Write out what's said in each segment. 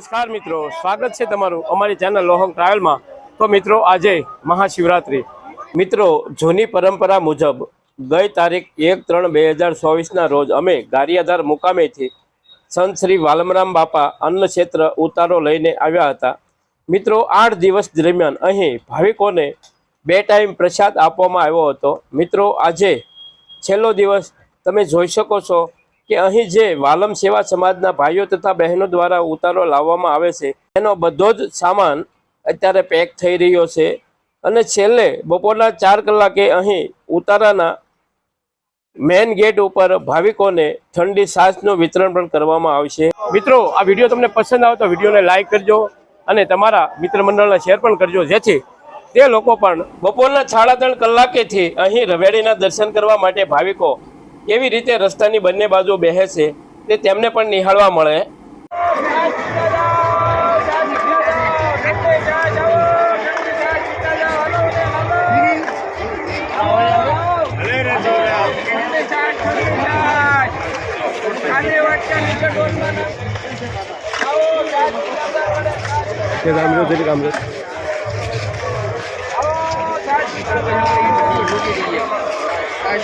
નમસ્કાર મિત્રો, સ્વાગત છે તમારું અમારી ચેનલ લોહંગ ટ્રાવેલમાં તો મિત્રો, આજે મહાશિવરાત્રિ. મિત્રો, જૂની પરંપરા મુજબ ગઈ તારીખ એક ત્રણ બે હજાર ચોવીસના રોજ અમે ગારિયાધાર મુકામેથી સંત શ્રી વાલમરામ બાપા અન્ન ક્ષેત્ર ઉતારો લઈને આવ્યા હતા. મિત્રો, આઠ દિવસ દરમિયાન અહીં ભાવિકોને બે ટાઈમ પ્રસાદ આપવામાં આવ્યો હતો. મિત્રો, આજે છેલ્લો દિવસ તમે જોઈ શકો છો કે અહીં જે વાલમ સેવા સમાજના ભાઈઓ તથા બહેનો દ્વારા ઉતારો લાવવામાં આવે છે, એનો બધો જ સામાન અત્યારે પેક થઈ રહ્યો છે. અને છેલ્લે બપોરના ચાર કલાકે અહીં ઉતારાના મેન ગેટ ઉપર ભાવિકોને ઠંડી સાસનું વિતરણ પણ કરવામાં આવશે. મિત્રો, આ વીડિયો તમને પસંદ આવે તો વિડીયોને લાઇક કરજો અને તમારા મિત્ર મંડળને શેર પણ કરજો, જેથી તે લોકો પણ બપોરના સાડા ત્રણ કલાકેથી અહીં રવેડીના દર્શન કરવા માટે ભાવિકો કેવી રીતે રસ્તાની બંને બાજુ બેસે છે તે તેમને પણ નિહાળવા મળે. જય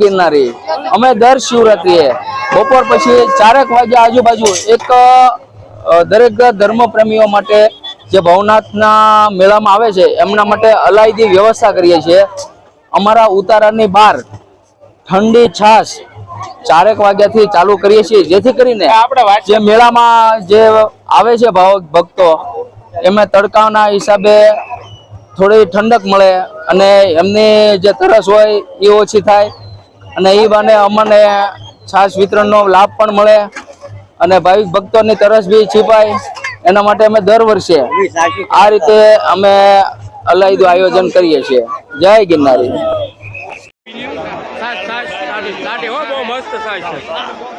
ગિરનારી. અમે દર શિવરાત્રીએ બપોર પછી ચારેક વાગ્યા આજુબાજુ એક દરેક ધર્મ પ્રેમીઓ માટે જે ભવનાથના મેળામાં આવે છે, એમના માટે અલાયદી વ્યવસ્થા કરીએ છીએ. અમારા ઉતારાની બહાર ઠંડી છાશ ચારેક વાગ્યાથી ચાલુ કરીએ છીએ. જેથી કરીને જે મેળામાં જે આવે છે ભાવક ભક્તો એમને તડકાના હિસાબે થોડી ઠંડક મળે અને એમની જે તરસ હોય એ ઓછી થાય અને એ બાને અમને છાશ વિતરણનો લાભ પણ મળે અને ભાવિક ભક્તોની તરસ બી છીપાય. એના માટે અમે દર વર્ષે આ રીતે અમે અલાયદું આયોજન કરીએ છીએ. જય ગિરનારી સાસ સાસ સાડી સાડી હો બહુ મસ્ત સાસ છે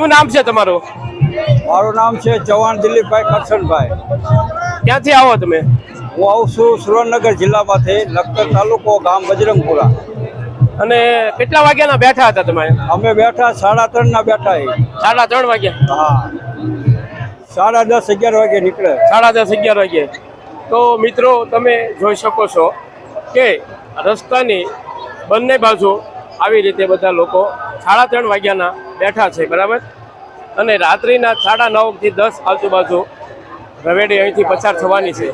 શું નામ છે તમારું? મારું નામ છે ચૌહાણ દિલીપભાઈ કરશનભાઈ. ક્યાંથી આવો તમે? હું આવું છું સુરેન્દ્રનગર જિલ્લામાંથી લખતર તાલુકો ગામ બજરંગપુરા. અને કેટલા વાગ્યાના બેઠા હતા તમે? અમે બેઠા સાડા ત્રણ ના બેઠા. સાડા ત્રણ વાગ્યા? હા. સાડા દસ અગિયાર વાગે નીકળે. સાડા દસ અગિયાર વાગે. તો મિત્રો તમે જોઈ શકો છો કે રસ્તાની બંને બાજુ આવી રીતે બધા લોકો સાડા ત્રણ વાગ્યાના બેઠા છે બરાબર? અને રાત્રિના સાડા નવથી દસ આજુબાજુ રવેડી અહીંથી પસાર થવાની છે.